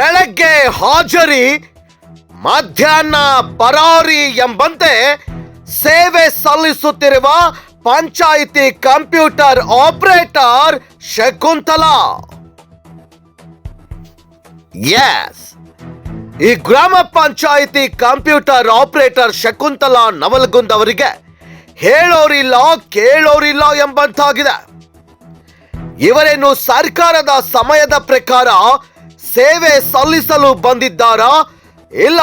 ಬೆಳಗ್ಗೆ ಹಾಜರಿ, ಮಧ್ಯಾಹ್ನ ಪರಾರಿ ಎಂಬಂತೆ ಸೇವೆ ಸಲ್ಲಿಸುತ್ತಿರುವ panchayat computer operator Shakuntala. Yes ಈ ಗ್ರಾಮ ಪಂಚಾಯಿತಿ ಕಂಪ್ಯೂಟರ್ ಆಪರೇಟರ್ ಶಕುಂತಲಾ ನವಲಗುಂದ್ ಅವರಿಗೆ ಹೇಳೋರಿಲ್ಲ, ಕೇಳೋರಿಲ್ಲ ಎಂಬಂತಾಗಿದೆ. ಇವರೇನು ಸರ್ಕಾರದ ಸಮಯದ ಪ್ರಕಾರ ಸೇವೆ ಸಲ್ಲಿಸಲು ಬಂದಿದ್ದಾರಾ? ಇಲ್ಲ,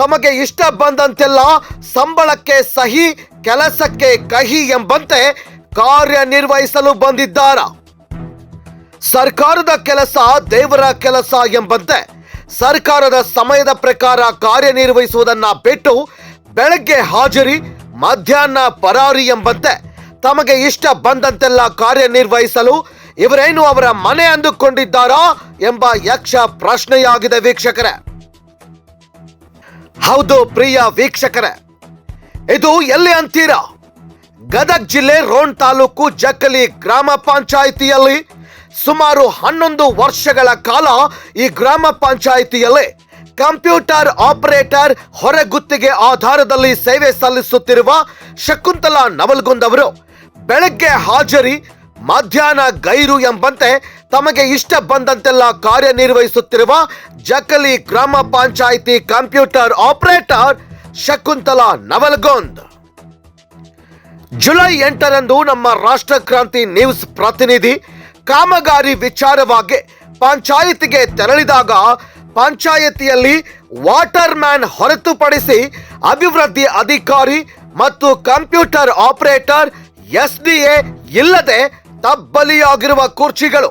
ತಮಗೆ ಇಷ್ಟ ಬಂದಂತೆಲ್ಲ ಸಂಬಳಕ್ಕೆ ಸಹಿ, ಕೆಲಸಕ್ಕೆ ಕಹಿ ಎಂಬಂತೆ ಕಾರ್ಯನಿರ್ವಹಿಸಲು ಬಂದಿದ್ದಾರ? ಸರ್ಕಾರದ ಕೆಲಸ ದೇವರ ಕೆಲಸ ಎಂಬಂತೆ ಸರ್ಕಾರದ ಸಮಯದ ಪ್ರಕಾರ ಕಾರ್ಯನಿರ್ವಹಿಸುವುದನ್ನ ಬಿಟ್ಟು ಬೆಳಗ್ಗೆ ಹಾಜರಿ, ಮಧ್ಯಾಹ್ನ ಪರಾರಿ ಎಂಬಂತೆ ತಮಗೆ ಇಷ್ಟ ಬಂದಂತೆಲ್ಲ ಕಾರ್ಯನಿರ್ವಹಿಸಲು ಇವರೇನು ಅವರ ಮನೆ ಅಂದುಕೊಂಡಿದ್ದಾರಾ ಎಂಬ ಯಕ್ಷ ಪ್ರಶ್ನೆಯಾಗಿದೆ ವೀಕ್ಷಕರೇ. ಹೌದು ಪ್ರಿಯ ವೀಕ್ಷಕರೇ, ಇದು ಎಲ್ಲಿ ಅಂತೀರಾ? ಗದಗ್ ಜಿಲ್ಲೆ ರೋಣ್ ತಾಲೂಕು ಜಕ್ಕಲಿ ಗ್ರಾಮ ಪಂಚಾಯಿತಿಯಲ್ಲಿ ಸುಮಾರು ಹನ್ನೊಂದು ವರ್ಷಗಳ ಕಾಲ ಈ ಗ್ರಾಮ ಪಂಚಾಯಿತಿಯಲ್ಲಿ ಕಂಪ್ಯೂಟರ್ ಆಪರೇಟರ್ ಹೊರಗುತ್ತಿಗೆ ಆಧಾರದಲ್ಲಿ ಸೇವೆ ಸಲ್ಲಿಸುತ್ತಿರುವ ಶಕುಂತಲಾ ನವಲ್ಗುಂದ್ ಅವರು ಬೆಳಗ್ಗೆ ಹಾಜರಿ ಮಧ್ಯಾಹ್ನ ಗೈರು ಎಂಬಂತೆ ತಮಗೆ ಇಷ್ಟ ಬಂದಂತೆಲ್ಲ ಕಾರ್ಯನಿರ್ವಹಿಸುತ್ತಿರುವ ಜಕಲಿ ಗ್ರಾಮ panchayat computer operator Shakuntala Navalgund. July ಎಂಟರಂದು ನಮ್ಮ ರಾಷ್ಟ್ರ ಕ್ರಾಂತಿ ನ್ಯೂಸ್ ಪ್ರತಿನಿಧಿ ಕಾಮಗಾರಿ ವಿಚಾರವಾಗಿ ಪಂಚಾಯಿತಿಗೆ ತೆರಳಿದಾಗ ಪಂಚಾಯಿತಿಯಲ್ಲಿ ವಾಟರ್ ಮ್ಯಾನ್ ಹೊರತುಪಡಿಸಿ ಅಭಿವೃದ್ಧಿ ಅಧಿಕಾರಿ ಮತ್ತು computer operator S D A ಇಲ್ಲದೆ ತಬ್ಬಲಿಯಾಗಿರುವ ಕುರ್ಚಿಗಳು.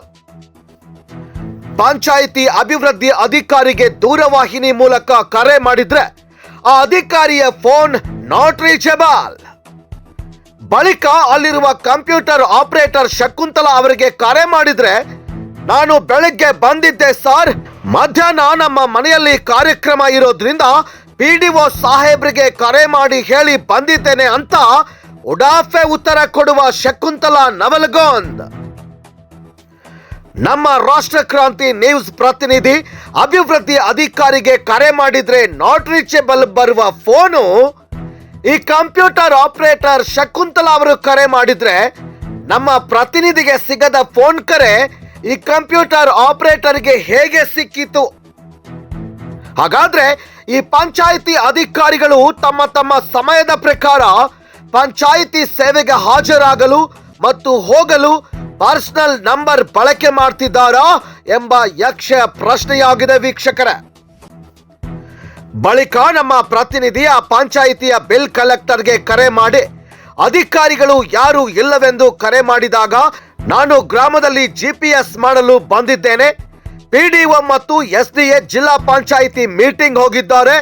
ಪಂಚಾಯಿತಿ ಅಭಿವೃದ್ಧಿ ಅಧಿಕಾರಿಗೆ ದೂರವಾಹಿನಿ ಮೂಲಕ ಕರೆ ಮಾಡಿದ್ರೆ ಆ ಅಧಿಕಾರಿಯ ಫೋನ್ ನಾಟ್ ರೀಚಬಲ್ ಬಳಿಕ ಅಲ್ಲಿರುವ ಕಂಪ್ಯೂಟರ್ ಆಪರೇಟರ್ ಶಕುಂತಲಾ ಅವರಿಗೆ ಕರೆ ಮಾಡಿದ್ರೆ, ನಾನು ಬೆಳಗ್ಗೆ ಬಂದಿದ್ದೆ ಸರ್. ಮಧ್ಯಾಹ್ನ ನಮ್ಮ ಮನೆಯಲ್ಲಿ ಕಾರ್ಯಕ್ರಮ ಇರೋದ್ರಿಂದ ಪಿ ಡಿ ಒ ಸಾಹೇಬ್ರಿಗೆ ಕರೆ ಮಾಡಿ ಹೇಳಿ ಬಂದಿದ್ದೇನೆ ಅಂತ ಉಡಾಫೆ ಉತ್ತರ ಕೊಡುವ ಶಕುಂತಲಾ ನವಲಗೋಂದ್. ನಮ್ಮ ರಾಷ್ಟ್ರ ಕ್ರಾಂತಿ ನ್ಯೂಸ್ ಪ್ರತಿನಿಧಿ, ಅಭಿವೃದ್ಧಿ ಅಧಿಕಾರಿಗೆ ಕರೆ ಮಾಡಿದ್ರೆ ನಾಟ್ ರೀಚೇಬಲ್ ಬರುವ ಫೋನು, ಈ ಕಂಪ್ಯೂಟರ್ ಆಪರೇಟರ್ ಶಕುಂತಲಾ ಅವರು ಕರೆ ಮಾಡಿದ್ರೆ ನಮ್ಮ ಪ್ರತಿನಿಧಿಗೆ ಸಿಗದ ಫೋನ್ ಕರೆ ಈ ಕಂಪ್ಯೂಟರ್ ಆಪರೇಟರ್ಗೆ ಹೇಗೆ ಸಿಕ್ಕಿತು? ಹಾಗಾದ್ರೆ ಈ ಪಂಚಾಯಿತಿ ಅಧಿಕಾರಿಗಳು ತಮ್ಮ ತಮ್ಮ ಸಮಯದ ಪ್ರಕಾರ ಪಂಚಾಯಿತಿ ಸೇವೆಗೆ ಹಾಜರಾಗಲು ಮತ್ತು ಹೋಗಲು ಪರ್ಸನಲ್ ನಂಬರ್ ಬಳಕೆ ಮಾಡ್ತಿದ್ದಾರಾ ಎಂಬ ಯಕ್ಷ ಪ್ರಶ್ನೆಯಾಗಿದೆ ವೀಕ್ಷಕರ. ಬಳಿಕ ನಮ್ಮ ಪ್ರತಿನಿಧಿ ಆ ಪಂಚಾಯಿತಿಯ ಬಿಲ್ ಕಲೆಕ್ಟರ್ಗೆ ಕರೆ ಮಾಡಿ, ಅಧಿಕಾರಿಗಳು ಯಾರು ಇಲ್ಲವೆಂದು ಕರೆ ಮಾಡಿದಾಗ ನಾನು ಗ್ರಾಮದಲ್ಲಿ ಜಿಪಿಎಸ್ ಮಾಡಲು ಬಂದಿದ್ದೇನೆ, ಪಿಡಿಒ ಮತ್ತು ಎಸ್ಡಿಎ ಜಿಲ್ಲಾ ಪಂಚಾಯಿತಿ ಮೀಟಿಂಗ್ ಹೋಗಿದ್ದಾರೆ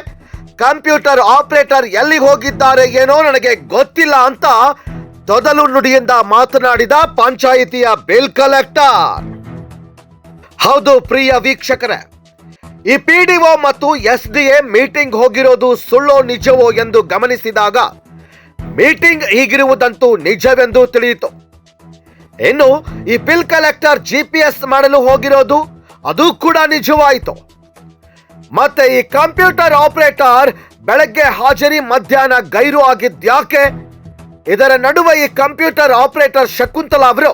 ಕಂಪ್ಯೂಟರ್ ಆಪರೇಟರ್ ಎಲ್ಲಿಗೆ ಹೋಗಿದ್ದಾರೆ ಏನೋ ನನಗೆ ಗೊತ್ತಿಲ್ಲ ಅಂತ ತೊದಲು ನುಡಿಯಿಂದ ಮಾತನಾಡಿದ ಪಂಚಾಯಿತಿಯ ಬಿಲ್ ಕಲೆಕ್ಟರ್. ಹೌದು, ಪ್ರಿಯ ವೀಕ್ಷಕರೇ, ಈ ಪಿಡಿಒ ಮತ್ತು ಎಸ್ ಡಿ ಎ ಮೀಟಿಂಗ್ ಹೋಗಿರೋದು ಸುಳ್ಳೋ ನಿಜವೋ ಎಂದು ಗಮನಿಸಿದಾಗ ಮೀಟಿಂಗ್ ಹೀಗಿರುವುದಂತೂ ನಿಜವೆಂದು ತಿಳಿಯಿತು. ಇನ್ನು ಈ ಬಿಲ್ ಕಲೆಕ್ಟರ್ ಜಿಪಿಎಸ್ ಮಾಡಲು ಹೋಗಿರೋದು ಅದು ಕೂಡ ನಿಜವಾಯಿತು. ಮತ್ತೆ ಈ ಕಂಪ್ಯೂಟರ್ ಆಪರೇಟರ್ ಬೆಳಗ್ಗೆ ಹಾಜರಿ ಮಧ್ಯಾಹ್ನ ಗೈರು ಆಗಿದ್ಯಾಕೆ ಇದರ ನಡುವೆ ಈ ಕಂಪ್ಯೂಟರ್ ಆಪರೇಟರ್ ಶಕುಂತಲಾ ಅವರು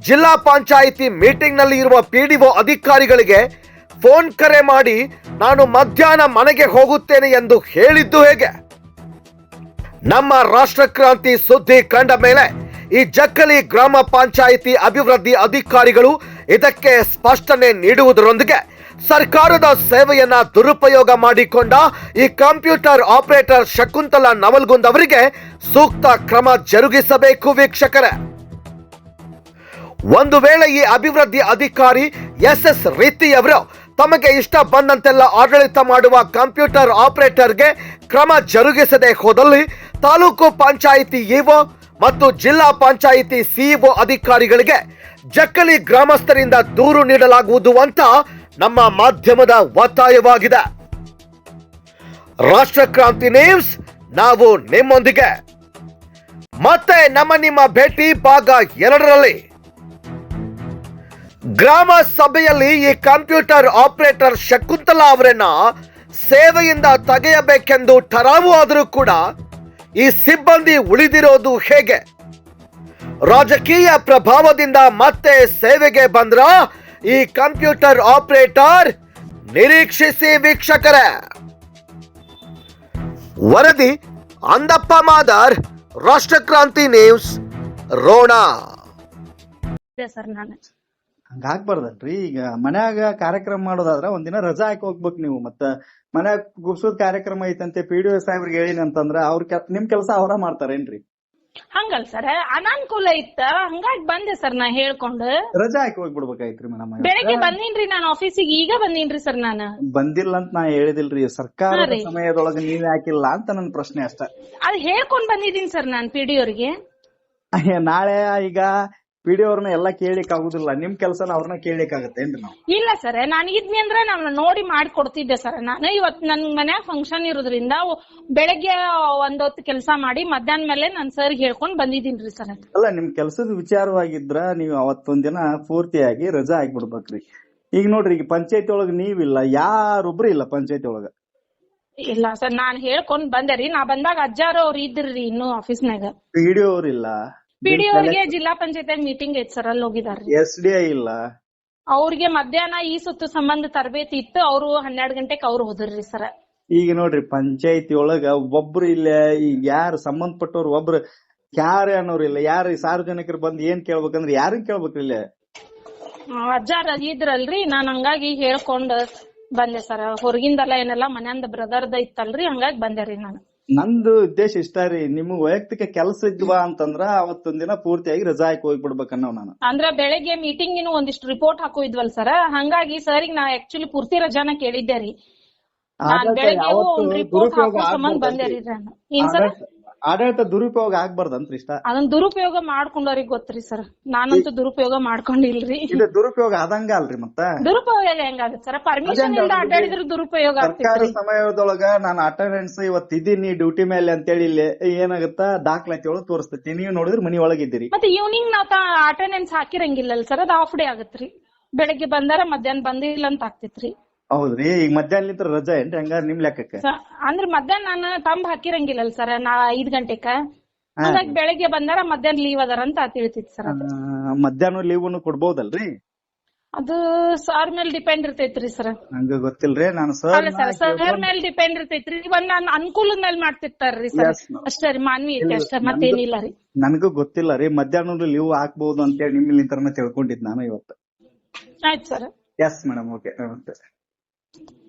ಜಿಲ್ಲಾ ಪಂಚಾಯಿತಿ ಮೀಟಿಂಗ್ನಲ್ಲಿ ಇರುವ ಒ ಅಧಿಕಾರಿಗಳಿಗೆ ಫೋನ್ ಕರೆ ಮಾಡಿ, ನಾನು ಮಧ್ಯಾಹ್ನ ಮನೆಗೆ ಹೋಗುತ್ತೇನೆ ಎಂದು ಹೇಳಿದ್ದು ಹೇಗೆ? ನಮ್ಮ ರಾಷ್ಟ್ರ ಕ್ರಾಂತಿ ಸುದ್ದಿ ಕಂಡ ಮೇಲೆ ಈ ಜಕ್ಕಲಿ ಗ್ರಾಮ ಪಂಚಾಯಿತಿ ಅಭಿವೃದ್ಧಿ ಅಧಿಕಾರಿಗಳು ಇದಕ್ಕೆ ಸ್ಪಷ್ಟನೆ ನೀಡುವುದರೊಂದಿಗೆ ಸರ್ಕಾರದ ಸೇವೆಯನ್ನ ದುರುಪಯೋಗ ಮಾಡಿಕೊಂಡ ಈ ಕಂಪ್ಯೂಟರ್ ಆಪರೇಟರ್ ಶಕುಂತಲಾ ನವಲ್ಗುಂದ್ ಅವರಿಗೆ ಸೂಕ್ತ ಕ್ರಮ ಜರುಗಿಸಬೇಕು ವೀಕ್ಷಕರೇ. ಒಂದು ವೇಳೆ ಈ ಅಭಿವೃದ್ಧಿ ಅಧಿಕಾರಿ ಎಸ್ ಎಸ್ ರೀತಿಯವರು ತಮಗೆ ಇಷ್ಟ ಬಂದಂತೆಲ್ಲ ಆಡಳಿತ ಮಾಡುವ ಕಂಪ್ಯೂಟರ್ ಆಪರೇಟರ್ಗೆ ಕ್ರಮ ಜರುಗಿಸದೆ ಹೋದಲ್ಲಿ ತಾಲೂಕು ಪಂಚಾಯಿತಿ ಇಒ ಮತ್ತು ಜಿಲ್ಲಾ ಪಂಚಾಯಿತಿ ಸಿಇಒ ಅಧಿಕಾರಿಗಳಿಗೆ ಜಕ್ಕಲಿ ಗ್ರಾಮಸ್ಥರಿಂದ ದೂರು ನೀಡಲಾಗುವುದು ಅಂತ ನಮ್ಮ ಮಾಧ್ಯಮದ ಒತ್ತಾಯವಾಗಿದೆ. ರಾಷ್ಟ್ರ ಕ್ರಾಂತಿ ನ್ಯೂಸ್, ನಾವು ನಿಮ್ಮೊಂದಿಗೆ. ಮತ್ತೆ ನಮ್ಮ ನಿಮ್ಮ ಭೇಟಿ ಭಾಗ ಎರಡರಲ್ಲಿ. ಗ್ರಾಮ ಸಭೆಯಲ್ಲಿ ಈ ಕಂಪ್ಯೂಟರ್ ಆಪರೇಟರ್ ಶಕುಂತಲಾ ಅವರನ್ನ ಸೇವೆಯಿಂದ ತೆಗೆಯಬೇಕೆಂದು ಠರಾವು ಆದರೂ ಕೂಡ ಈ ಸಿಬ್ಬಂದಿ ಉಳಿದಿರೋದು ಹೇಗೆ? ರಾಜಕೀಯ ಪ್ರಭಾವದಿಂದ ಮತ್ತೆ ಸೇವೆಗೆ ಬಂದ್ರ? ಈ ಕಂಪ್ಯೂಟರ್ ಆಪರೇಟರ್ ನಿರೀಕ್ಷಿಸಿ ವೀಕ್ಷಕರ. ವರದಿ ಅಂದಪ್ಪ ಮಾದಾರ್ ರಾಷ್ಟ್ರಕ್ರಾಂತಿ ನ್ಯೂಸ್ ರೋಣ. ಸರ್ ನಾನು. ಹಂಗ ಆಗ್ಬಾರ್ದಲ್ರಿ ಈಗ ಮನ್ಯಾಗ ಕಾರ್ಯಕ್ರಮ ಮಾಡೋದಾದ್ರೆ ಒಂದಿನ ರಜಾ ಹಾಕಿ ಹೋಗ್ಬೇಕು ನೀವು ಮತ್ತ ಮನ್ಯಾಗ ಗುಬ್ಸೋದ್ ಕಾರ್ಯಕ್ರಮ ಐತಂತೆ ಪಿ ಡಿ ಒ ಸಾಹೇಬ್ರಿಗೆ ಹೇಳಿನಂತಂದ್ರೆ ಅಂತಂದ್ರ ಅವ್ರ ನಿಮ್ ಕೆಲಸ ಅವರ ಮಾಡ್ತಾರೇನ್ರಿ? ಹಂಗಲ್ ಸರ್ ಅನಾನುಕೂಲ ಇತ್ತ? ಹಂಗಾಗಿ ಬಂದೆ ಸರ್ ನಾ ಹೇಳ್ಕೊಂಡ್. ರಜಾ ಹಾಕಿ ಹೋಗ್ಬಿಡ್ಬೇಕಾಯ್ತ್ರಿ ಮೇಡಮ್ ಬೆಳಗ್ಗೆ ಬಂದಿನ್ರಿ ನಾನು ಆಫೀಸಿಗೆ ಈಗ ಬಂದಿನ್ರಿ ಸರ್ ನಾನು. ಬಂದಿಲ್ಲ ಅಂತ ನಾ ಹೇಳಿದಿಲ್ರಿ ಸರ್ಕಾರ ಸಮಯದೊಳಗೆ ನೀವ್ ಹಾಕಿಲ್ಲ ಅಂತ ನನ್ ಪ್ರಶ್ನೆ ಅಷ್ಟ. ಅದ್ ಹೇಳ್ಕೊಂಡ್ ಬಂದಿದೀನಿ ಸರ್ ನಾನ್ ಪಿ ಡಿ ಅವ್ರಿಗೆ. ನಾಳೆ ಈಗ ಪಿ ಡಿ ಅವ್ರನ್ನ ಎಲ್ಲಾ ಕೇಳಿಕ್ ಆಗುದಿಲ್ಲ ನಿಮ್ ಕೆಲ್ಸನ ಅವ್ರನ್ನ ಕೇಳಿಕ್ ಆಗತ್ತೇನ್ರಿ ನಾವು? ಇಲ್ಲ ಸರ್ ನಾನು ಇದ್ನಿ ಅಂದ್ರೆ ನಾನು ನೋಡಿ ಮಾಡಿ ಕೊಡ್ತಿದ್ದೆ ಸರ್. ನಾನು ಇವತ್ ನನ್ ಮನ್ಯಾಗ ಫಂಕ್ಷನ್ ಇರೋದ್ರಿಂದ ಬೆಳಗ್ಗೆ ಒಂದೊತ್ತು ಕೆಲಸ ಮಾಡಿ ಮಧ್ಯಾಹ್ನ ಮೇಲೆ ನನ್ ಸರ್ ಹೇಳ್ಕೊಂಡ್ ಬಂದಿದ್ದೀನ್ರಿ ಸರ್. ಅಲ್ಲ ನಿಮ್ ಕೆಲ್ಸದ ವಿಚಾರವಾಗಿದ್ರ ನೀವು ಅವತ್ತೊಂದ್ ದಿನ ಪೂರ್ತಿಯಾಗಿ ರಜಾ ಆಗ್ಬಿಡ್ಬೇಕ್ರಿ. ಈಗ ನೋಡ್ರಿ ಈಗ ಪಂಚಾಯತಿ ಒಳಗ ನೀವಿಲ್ಲ ಯಾರೊಬ್ರು ಇಲ್ಲ ಪಂಚಾಯತಿ ಒಳಗ? ಇಲ್ಲ ಸರ್ ನಾನ್ ಹೇಳ್ಕೊಂಡ್ ಬಂದೆ ರೀ. ನಾ ಬಂದಾಗ ಅಜ್ಜಾರು ಅವ್ರು ಇದ್ರಿ ಇನ್ನು ಆಫೀಸ್ನಾಗ ಪಿಡಿಒ ಅವ್ರಿಲ್ಲ ಪಿ ಡಿ ಅವ್ರಿಗೆ ಜಿಲ್ಲಾ ಪಂಚಾಯತ್ ಮೀಟಿಂಗ್ ಐತ್ ಸರ್ ಅಲ್ಲಿ ಹೋಗಿದಾರ್ರಿ ಎಸ್ ಡಿ ಐ ಇಲ್ಲ. ಅವ್ರಿಗೆ ಮಧ್ಯಾಹ್ನ ಈ ಸುತ್ತು ಸಂಬಂಧ ತರಬೇತಿ ಇತ್ತು ಅವ್ರು ಹನ್ನೆರಡ್ ಗಂಟೆಕ್ ಅವ್ರು ಹೋದ್ರಿ ಸರ್ ಈಗ ನೋಡ್ರಿ ಪಂಚಾಯತಿ ಒಳಗ ಒಬ್ರು ಇಲ್ಲ ಈಗ ಯಾರು ಸಂಬಂಧಪಟ್ಟವ್ರು ಒಬ್ರು ಯಾರು ಅನ್ನೋರು ಇಲ್ಲ ಯಾರು ಸಾರ್ವಜನಿಕರು ಬಂದ್ ಏನ್ ಕೇಳ್ಬೇಕಂದ್ರೆ ಯಾರು ಕೇಳ್ಬೇಕ್ರಿ ಇಲ್ಲ? ಅಜ್ಜಾರ ಇದ್ರಲ್ರಿ ನಾನ್ ಹಂಗಾಗಿ ಹೇಳ್ಕೊಂಡ್ ಬಂದೆ ಸರ್ ಹೊರಗಿಂದಲ್ಲ ಏನೆಲ್ಲ ಮನ್ಯಾಂದ ಬ್ರದರ್ದ ಇತ್ತಲ್ರಿ ಹಂಗಾಗಿ ಬಂದೆ ರೀ ನಾನು. ನಂದು ಉದ್ದೇಶ ಇಷ್ಟ ರೀ ನಿಮ್ಗ್ ವೈಯಕ್ತಿಕ ಕೆಲಸ ಇದ್ವಾ ಅಂತಂದ್ರ ಅವತ್ತೊಂದ್ ದಿನ ಪೂರ್ತಿಯಾಗಿ ರಜಾ ಹಾಕಿ ಹೋಗ್ಬಿಡ್ಬೇಕನ್ನೋ ನಾನು ಅಂದ್ರ ಬೆಳಗ್ಗೆ ಮೀಟಿಂಗ್ ಒಂದಿಷ್ಟು ರಿಪೋರ್ಟ್ ಹಾಕೋ ಇದ್ವಲ್ ಸರ್ ಹಂಗಾಗಿ ಸರ್ ನಾ ಆಕ್ಚುಲಿ ಪೂರ್ತಿ ರಜಾನ ಕೇಳಿದ್ದೆ ರೀ. ನಾನ್ ಬೆಳಗ್ಗೆ ರಿಪೋರ್ಟ್ ಹಾಕೋ ಸಂಬಂಧ ಬಂದೆ ರೀ ನಾನು. ಏನ್ ಸರ್ ಆಡಳಿತ- ದುರುಪಯೋಗ ಆಗ್ಬಾರ್ದಂತ್ರಿ ಇಷ್ಟ? ಅದನ್ನ ದುರುಪಯೋಗ ಮಾಡ್ಕೊಂಡವ್ರಿಗೆ ಗೊತ್ತ್ರಿ ಸರ್. ನಾನಂತೂ ದುರುಪಯೋಗ ಮಾಡ್ಕೊಂಡಿಲ್ರಿ. ಇದು ದುರುಪಯೋಗ ಆದಂಗ ಅಲ್ರಿ ಮತ್ತ? ದುರುಪಯೋಗ ಹೆಂಗಾಗತ್ತೆ ಸರ್? ಪರ್ಮಿಷನ್ ಅಡ್ಡಾಡಿದ್ರೆ ದುರುಪಯೋಗ ಸರ್ಕಾರಿ ಸಮಯದೊಳಗ ನಾನು ಅಟೆಂಡೆನ್ಸ್ ಇವತ್ ಇದೀನಿ ಡ್ಯೂಟಿ ಮೇಲೆ ಅಂತೇಳಿ ಇಲ್ಲಿ ಏನಾಗುತ್ತ? ದಾಖಲಾತಿ ಒಳಗ ತೋರಿಸ್ತೈತಿ. ನೀವು ನೋಡಿದ್ರೆ ಮನಿ ಒಳಗಿದ್ದೀರಿ ಮತ್ತೆ ಈವ್ನಿಂಗ್ ನಾವ್ ಅಟೆಂಡೆನ್ಸ್ ಹಾಕಿರಂಗಿಲ್ಲ ಸರ್? ಅದ್ ಆಫ್ ಡೇ ಆಗತ್ರಿ. ಬೆಳಿಗ್ಗೆ ಬಂದಾರ ಮಧ್ಯಾಹ್ನ ಬಂದಿಲ್ಲ ಅಂತ ಆಗ್ತೈತ್ರಿ. ಹೌದ್ರಿ ಈಗ ಮಧ್ಯಾಹ್ನ ರಜಾ ಏನ್ರಿ? ಹಂಗಾರ ನಿಮ್ ಲೆಕ್ಕಕ್ಕ? ಸ- ಅಂದ್ರ ಮಧ್ಯಾಹ್ನ ನಾನು ತಂಬ್ ಹಾಕಿರಂಗಿಲ್ಲ ಸರ್ ನಾ ಐದ್ ಗಂಟೆಕ. ಬೆಳಿಗ್ಗೆ ಬೆಳಗ್ಗೆ ಬಂದಾರ ಮಧ್ಯಾಹ್ನ ಲೀವ್ ಅದಾರ ಅಂತ ತಿಳಿತೈತಿ ಸರ್ ಆ, ಮಧ್ಯಾಹ್ನ ಲೀವ್ ಕೊಡ್ಬೋದಲ್ರಿ? ಅದು ಸರ್ ಮೇಲೆ ಡಿಪೆಂಡ್ ಇರ್ತೈತ್ರಿ ಸರ್. ಹಂಗ ಗೊತ್ತಿಲ್ರಿ ನಾನು ಅಲ್ಲ ಸರ್ ಸರ್ ಮೇಲೆ ಡಿಪೆಂಡ್ ಇರ್ತೈತ್ರಿ. ಒಂದ್ ನಾನ್ ಅನುಕೂಲದ ಮೇಲೆ ಮಾಡ್ತಿರ್ತಾರ್ರಿ ಸರ್. Yes, ma'am. ಅಷ್ಟೇ ರೀ ಮಾನ್ವಿ ಇಲ್ಲ, ಅಷ್ಟೇ ಮತ್ತೇನಿಲ್ಲ ರೀ. ನನಗೂ ಗೊತ್ತಿಲ್ಲ ರೀ ಮಧ್ಯಾಹ್ನ ಲೀವ್ ಹಾಕ್ಬಹುದು ಅಂತೇಳಿ ನಿಮ್ಮಿಂದ ತಿಳ್ಕೊಂಡಿದ್ ನಾನು ಇವತ್ತು. ಆಯ್ತು ಸರ್. ಎಸ್ ಮೇಡಮ್ ಓಕೆ ನಮಸ್ತೆ. see